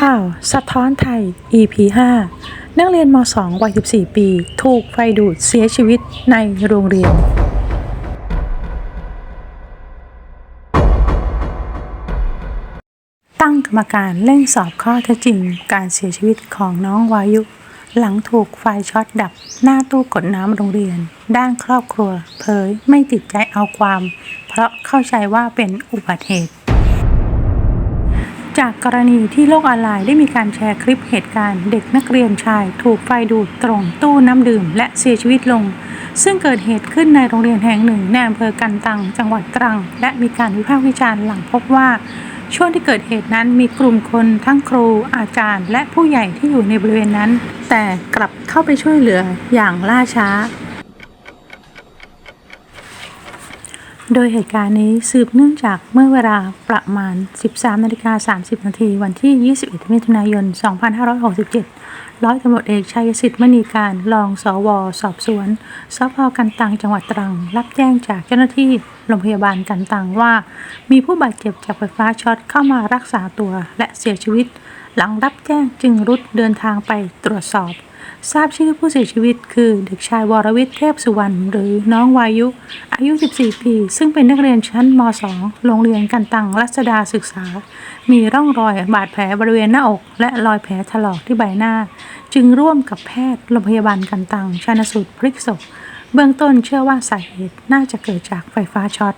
ข่าวสะท้อนไทย EP 5 นักเรียนม .2 วัย 14 ปี ถูกไฟดูดเสียชีวิตในโรงเรียน ตั้งกรรมการเร่งสอบข้อเท็จจริง การเสียชีวิตของน้องวายุ หลังถูกไฟช็อตดับหน้าตู้กดน้ำโรงเรียน ด้านครอบครัว เผยไม่ติดใจเอาความ เพราะเข้าใจว่าเป็นอุบัติเหตุ จากกรณีที่โลกออนไลน์ได้มีการแชร์คลิปเหตุการณ์ เด็กนักเรียนชาย ถูกไฟดูดตรงตู้น้ำดื่ม และเสียชีวิตลง ซึ่งเกิดเหตุขึ้นในโรงเรียนแห่งหนึ่งในอำเภอกันตัง จังหวัดตรัง และมีการวิพากษ์วิจารณ์หลังพบว่า ช่วงที่เกิดเหตุนั้นมีกลุ่มคนทั้งครู อาจารย์ และผู้ใหญ่ที่อยู่ในบริเวณนั้น แต่กลับเข้าไปช่วยเหลืออย่างล่าช้า โดยเหตุการณ์นี้สืบเนื่องจากเมื่อเวลาประมาณ 13นาฬิกา30 นาทีวันที่ 21 มิถุนายน 2567 ร้อยตำรวจเอกชัยสิทธิ์มณีการรองสว สอบสวนสพกันตังจังหวัดตรัง รับแจ้งจากเจ้าหน้าที่โรงพยาบาลกันตังว่า มีผู้บาดเจ็บจากไฟฟ้าช็อตเข้ามารักษาตัวและเสียชีวิต หลังรับแจ้งจึงรุดเดินทางไปตรวจสอบ ทราบชื่อผู้เสียชีวิตคือเด็กชายวรวิทย์เทพสุวรรณหรือน้องวายุ อายุ 14 ปี ซึ่งเป็นนักเรียนชั้นม .2 โรงเรียนกันตังรัศดาศึกษา มีร่องรอยบาดแผลบริเวณหน้าอก และรอยแผลถลอกที่ใบหน้า จึงร่วมกับแพทย์โรงพยาบาลกันตังชันสูตรพลิกศพ เบื้องต้นเชื่อว่าสาเหตุน่าจะเกิดจากไฟฟ้าช็อต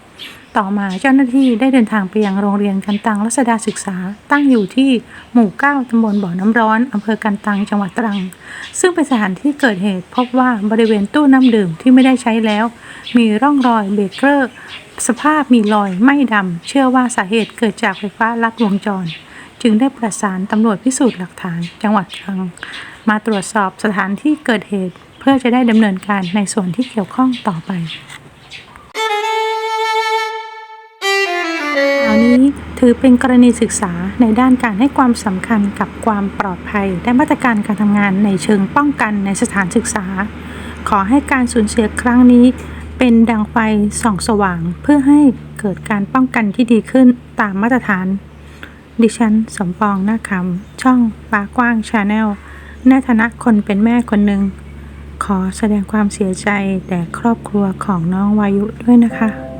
ต่อมาเจ้าหน้าที่ได้เดินทางไปยังโรงเรียนกันตังรัศดาศึกษา ตั้งอยู่ที่หมู่ 9ตำบลบ่อน้ำร้อนอำเภอกันตังจังหวัดตรัง ซึ่งเป็นสถานที่เกิดเหตุ พบว่าบริเวณตู้น้ำดื่มที่ไม่ได้ใช้แล้ว มีร่องรอยเบรกเกอร์สภาพมีรอยไหม้ดำเชื่อว่าสาเหตุเกิดจากไฟฟ้าลัดวงจร จึงได้ประสานตำรวจพิสูจน์หลักฐานจังหวัดตรัง มาตรวจสอบสถานที่เกิดเหตุ เพื่อจะได้ดำเนินการในส่วนที่เกี่ยวข้องต่อไปข่าวนี้ถือเป็นกรณีศึกษาในด้านการให้ความสำคัญกับความปลอดภัย และมาตรการการทำงานในเชิงป้องกันในสถานศึกษา ขอให้การสูญเสียครั้งนี้ เป็นดังไฟส่องสว่างเพื่อให้เกิดการป้องกันที่ดีขึ้นตามมาตรฐาน ดิฉันสมปองนาคำช่องปากว้างชาแนลในฐานะคนเป็นแม่คนหนึ่ง ขอแสดงความเสียใจแต่ครอบครัวของน้องวายุด้วยนะคะ